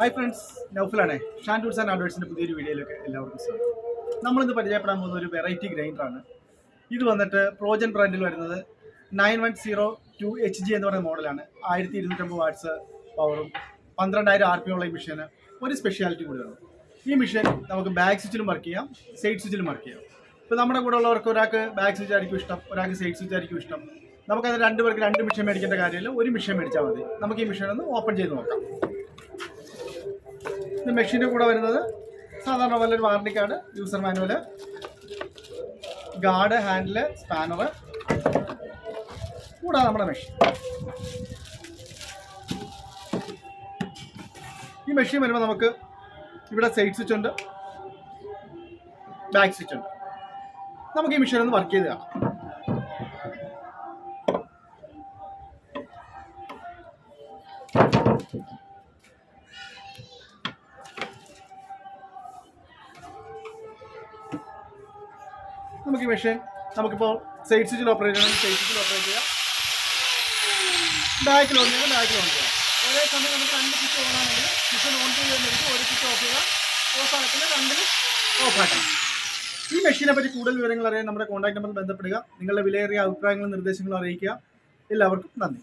Hi friends നൗഫലാണ് Shan and ആഡ്വേഴ്സിന്റെ പുതിയൊരു വീഡിയോയിലേക്ക് എല്ലാവർക്കും സ്വാഗതം. നമ്മളിന്ന് പരിചയപ്പെടാൻ പോകുന്ന ഒരു വെറൈറ്റി ഗ്രൈൻഡറാണ് ഇത് വന്നിട്ട് പ്രോജൻ ബ്രാൻഡിൽ വരുന്നത് nine one zero two H G എന്ന് പറയുന്ന മോഡലാണ് ആയിരത്തി ഇരുന്നൂറ്റമ്പത് വാട്ട്സ് പവറും പന്ത്രണ്ടായിരം ആർ പി ഉള്ള ഈ മെഷീന് ഒരു സ്പെഷ്യാലിറ്റി കൂടിയാണ്. ഈ മെഷീൻ നമുക്ക് ബാക്ക് സ്വിച്ചിലും വർക്ക് ചെയ്യാം സൈഡ് സ്വിച്ചിലും വർക്ക് ചെയ്യാം. ഇപ്പോൾ നമ്മുടെ കൂടെ ഉള്ളവർക്ക് ഒരാൾക്ക് ബാക്ക് സ്വിച്ച് ആയിരിക്കും ഇഷ്ടം ഒരാൾക്ക് സൈഡ് സ്വിച്ച് ആയിരിക്കും ഇഷ്ടം. നമുക്കത് രണ്ട് പേർക്ക് രണ്ട് മെഷീൻ മേടിക്കേണ്ട കാര്യമില്ല ഒരു മെഷീൻ മേടിച്ചാൽ മതി. നമുക്ക് ഈ മെഷീൻ ഒന്ന് ഓപ്പൺ ചെയ്ത് നോക്കാം. ഇത് മെഷീന്റെ കൂടെ വരുന്നത് സാധാരണ പോലെ ഒരു warranty card user manual guard handle spanner കൂടാതെ നമ്മുടെ മെഷീൻ ഈ മെഷീൻ വരുമ്പോൾ നമുക്ക് ഇവിടെ സൈഡ് സ്വിച്ച് ഉണ്ട് ബാക്ക് സ്വിച്ച് ഉണ്ട്. നമുക്ക് ഈ മെഷീൻ ഒന്ന് വർക്ക് ചെയ്ത് കാണാം. നമുക്ക് ഈ മെഷീൻ നമുക്കിപ്പോൾ സൈഡ് സ്വിച്ചിൽ ഓപ്പറേറ്റ് ചെയ്യണം. സൈഡ് സ്വിച്ചിൽ ഓപ്പറേറ്റ് ചെയ്യാം. ബാക്കിൽ ഓൺ ചെയ്യാം ബാക്കിൽ ഓൺ ചെയ്യാം. ഒരേ സമയം നമുക്ക് രണ്ട് സ്വിച്ച് ഓൺ ആണെങ്കിൽ മെഷീൻ ഓൺ ചെയ്യുന്നതിന് ഒരു സ്വിച്ച് ഓഫ് ചെയ്യുക ഓഫ് ആക്കത്തില്ല രണ്ടിൽ ഈ മെഷീനെ പറ്റി കൂടുതൽ വിവരങ്ങൾ അറിയാൻ നമ്മുടെ കോൺടാക്ട് നമ്പറിൽ ബന്ധപ്പെടുക. നിങ്ങളുടെ വിലയേറിയ അഭിപ്രായങ്ങളും നിർദ്ദേശങ്ങളും അറിയിക്കുക. എല്ലാവർക്കും നന്ദി.